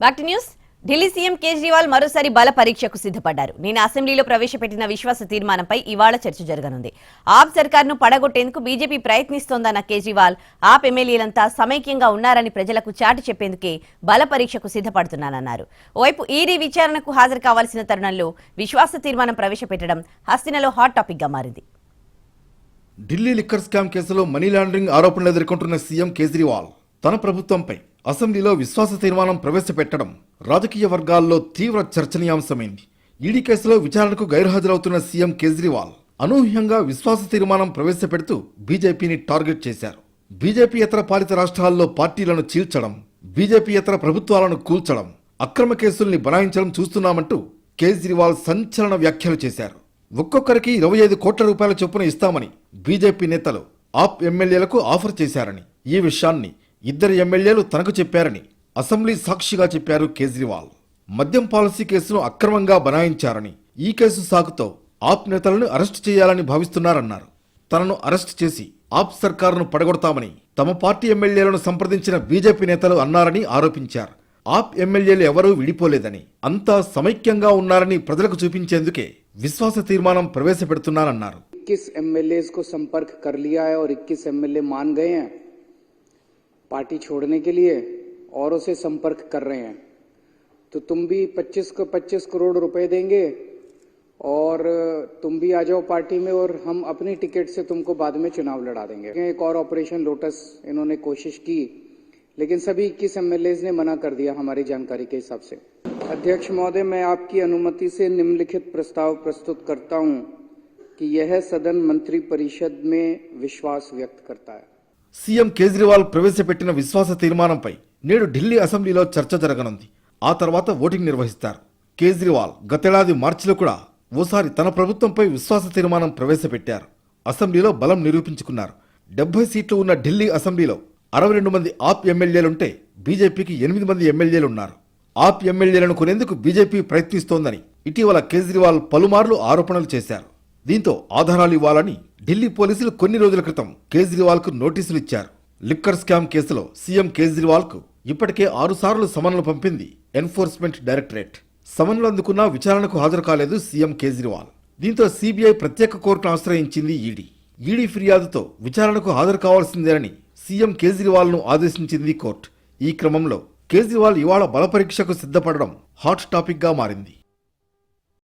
Back to news Delhi CM Kejriwal మరోసారి బల పరీక్షకు సిద్ధపడ్డారు. నేను అసెంబ్లీలో ప్రవేశపెట్టిన విశ్వాస తీర్మానంపై ఇవాళ చర్చ జరగనుంది. ఆప్ సర్కార్ను పడగొట్టేందుకు బీజేపీ ప్రయత్నిస్తోందన్న కేజ్రీవాల్ ఆప్ ఎమ్మెల్యేలంతా సమైక్యంగా ఉన్నారని ప్రజలకు చాటి చెప్పేందుకే బల పరీక్షకు సిద్ధపడుతున్నానన్నారు. ఓవైపు ఈడీ విచారణకు హాజరు కావాల్సిన తరుణంలో విశ్వాస తీర్మానం ప్రవేశపెట్టడం హస్తినలో హాట్ టాపిక్గా మారింది. ఢిల్లీ లిక్కర్ స్కామ్ కేసులో మనీ లాండరింగ్ ఆరోపణలు ఎదుర్కొంటున్న సీఎం కేజ్రీవాల్ తన ప్రభుత్వంపై అసెంబ్లీలో విశ్వాస తీర్మానం ప్రవేశపెట్టడం రాజకీయ వర్గాల్లో తీవ్ర చర్చనీయాంశమైంది. ఈడీ కేసులో విచారణకు గైర్హాజరవుతున్న సీఎం కేజ్రీవాల్ అనూహ్యంగా విశ్వాస తీర్మానం ప్రవేశపెడుతూ బీజేపీని టార్గెట్ చేశారు. బీజేపీయేతర పాలిత రాష్ట్రాల్లో పార్టీలను చీల్చడం బీజేపీయేతర ప్రభుత్వాలను కూల్చడం అక్రమ కేసుల్ని బనాయించడం చూస్తున్నామంటూ కేజ్రీవాల్ సంచలన వ్యాఖ్యలు చేశారు. ఒక్కొక్కరికి ఇరవై ఐదు కోట్ల రూపాయల చొప్పున ఇస్తామని బీజేపీ నేతలు ఆప్ ఎమ్మెల్యేలకు ఆఫర్ చేశారని ఈ విషయాన్ని ఇద్దరు ఎమ్మెల్యేలు తనకు చెప్పారని అసెంబ్లీ సాక్షిగా చెప్పారు కేజ్రీవాల్. మద్యం పాలసీ కేసును అక్రమంగా బనాయించారని ఈ కేసు సాకుతో ఆప్ నేతలను అరెస్టు చేయాలని భావిస్తున్నారన్నారు. తనను అరెస్టు చేసి ఆప్ సర్కారును పడగొడతామని తమ పార్టీ ఎమ్మెల్యేలను సంప్రదించిన బీజేపీ నేతలు అన్నారని ఆరోపించారు. ఆప్ ఎమ్మెల్యేలు ఎవరూ విడిపోలేదని అంతా సమైక్యంగా ఉన్నారని ప్రజలకు చూపించేందుకే విశ్వాస తీర్మానం ప్రవేశపెడుతున్నారన్నారు. ఇక్కిస్ ఎమ్మెల్యే కు సంపర్క్ కర్ లియా ఎమ్మెల్యే మాన్ पार्टी छोड़ने के लिए और उसे संपर्क कर रहे हैं। तो तुम भी 25 को 25 करोड़ रुपए देंगे और तुम भी आ जाओ पार्टी में और हम अपनी टिकट से तुमको बाद में चुनाव लड़ा देंगे। एक और ऑपरेशन लोटस, इन्होंने कोशिश की, लेकिन सभी 21 एमएलए ने मना कर दिया हमारी जानकारी के हिसाब से। अध्यक्ष महोदय, मैं आपकी अनुमति से निम्नलिखित प्रस्ताव प्रस्तुत करता हूँ कि यह सदन मंत्री परिषद में विश्वास व्यक्त करता है। సీఎం కేజ్రీవాల్ ప్రవేశపెట్టిన విశ్వాస తీర్మానంపై నేడు ఢిల్లీ అసెంబ్లీలో చర్చ జరగనుంది. ఆ తర్వాత ఓటింగ్ నిర్వహిస్తారు. కేజ్రీవాల్ గతేడాది మార్చిలో కూడా ఓసారి తన ప్రభుత్వంపై విశ్వాస తీర్మానం ప్రవేశపెట్టారు. అసెంబ్లీలో బలం నిరూపించుకున్నారు. డెబ్బై సీట్లు ఉన్న ఢిల్లీ అసెంబ్లీలో అరవై రెండు మంది ఆప్ ఎమ్మెల్యేలుంటే బీజేపీకి ఎనిమిది మంది ఎమ్మెల్యేలున్నారు. ఆప్ ఎమ్మెల్యేలను కొనేందుకు బీజేపీ ప్రయత్నిస్తోందని ఇటీవల కేజ్రీవాల్ పలుమార్లు ఆరోపణలు చేశారు. దీంతో ఆధారాలు ఇవ్వాలని ఢిల్లీ పోలీసులు కొన్ని రోజుల క్రితం కేజ్రీవాల్కు నోటీసులు ఇచ్చారు. లిక్కర్ స్కామ్ కేసులో సీఎం కేజ్రీవాల్కు ఇప్పటికే ఆరుసార్లు సమన్లు పంపింది ఎన్ఫోర్స్మెంట్ డైరెక్టరేట్. సమన్లు అందుకున్నా విచారణకు హాజరు కాలేదు సీఎం కేజ్రీవాల్. దీంతో సీబీఐ ప్రత్యేక కోర్టును ఆశ్రయించింది ఈడీ. ఈడీ ఫిర్యాదుతో విచారణకు హాజరు కావాల్సిందేనని సీఎం కేజ్రీవాల్ను ఆదేశించింది కోర్టు. ఈ క్రమంలో కేజ్రీవాల్ ఇవాళ బలపరీక్షకు సిద్ధపడడం హాట్ టాపిక్గా మారింది.